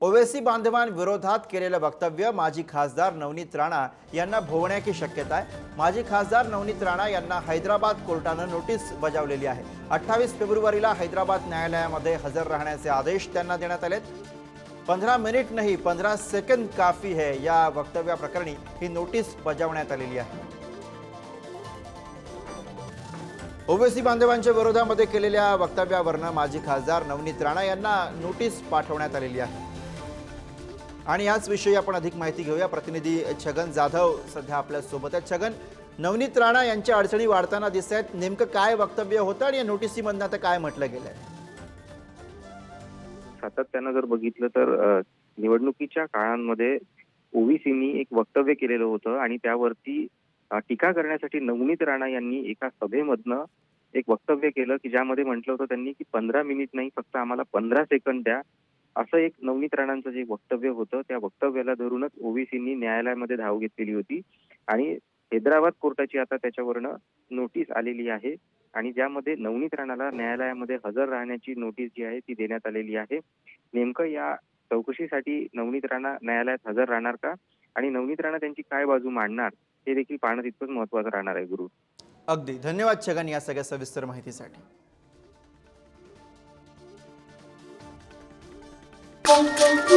ओवेसी बांधवांविरोधात केलेलं वक्तव्य माजी खासदार नवनीत राणा यांना भोवण्याची शक्यता आहे. माजी खासदार नवनीत राणा यांना हैदराबाद कोर्टानं नोटीस बजावलेली आहे. अठ्ठावीस फेब्रुवारीला हैदराबाद न्यायालयामध्ये हजर राहण्याचे आदेश त्यांना देण्यात आलेत. पंधरा मिनिट नाही पंधरा सेकंद काफी है या वक्तव्याप्रकरणी ही नोटीस बजावण्यात आलेली आहे. ओवेसी बांधवांच्या विरोधामध्ये केलेल्या वक्तव्यावरनं माजी खासदार नवनीत राणा यांना नोटीस पाठवण्यात आलेली आहे. आणि याच विषयी आपण अधिक माहिती घेऊया. प्रतिनिधी छगन जाधव सध्या आपल्यासोबत आहेत. छगन नवनीत राणा यांच्या अडचणी वाढताना दिसत आहेत. नेमकं काय वक्तव्य होतं आणि या नोटीसीमधनं आता काय म्हटलं गेलंय सातत्यानं जर बघितलं तर निवडणुकीच्या काळांमध्ये ओवीसीनी एक वक्तव्य केलेलं होतं आणि त्यावरती टीका करण्यासाठी नवनीत राणा यांनी एका सभेमधनं एक वक्तव्य केलं की ज्यामध्ये म्हटलं होतं त्यांनी की पंधरा मिनिट नाही फक्त आम्हाला पंधरा सेकंद द्या. असं एक नवनीत राणांचं जे वक्तव्य होतं त्या वक्तव्याला धरूनच ओबीसींनी न्यायालयामध्ये धाव घेतलेली होती. आणि हैदराबाद कोर्टाची आता त्याच्यावरनं नोटीस आलेली आहे. आणि ज्यामध्ये नवनीत राणाला न्यायालयामध्ये हजर राहण्याची नोटीस जी आहे ती देण्यात आलेली आहे. नेमकं या चौकशीसाठी नवनीत राणा न्यायालयात हजर राहणार का? आणि नवनीत राणा त्यांची काय बाजू मांडणार? हे देखील पाहणं तितकंच महत्वाचं राहणार आहे गुरु. अगदी. धन्यवाद छगन या सगळ्या सविस्तर माहितीसाठी. Thank you.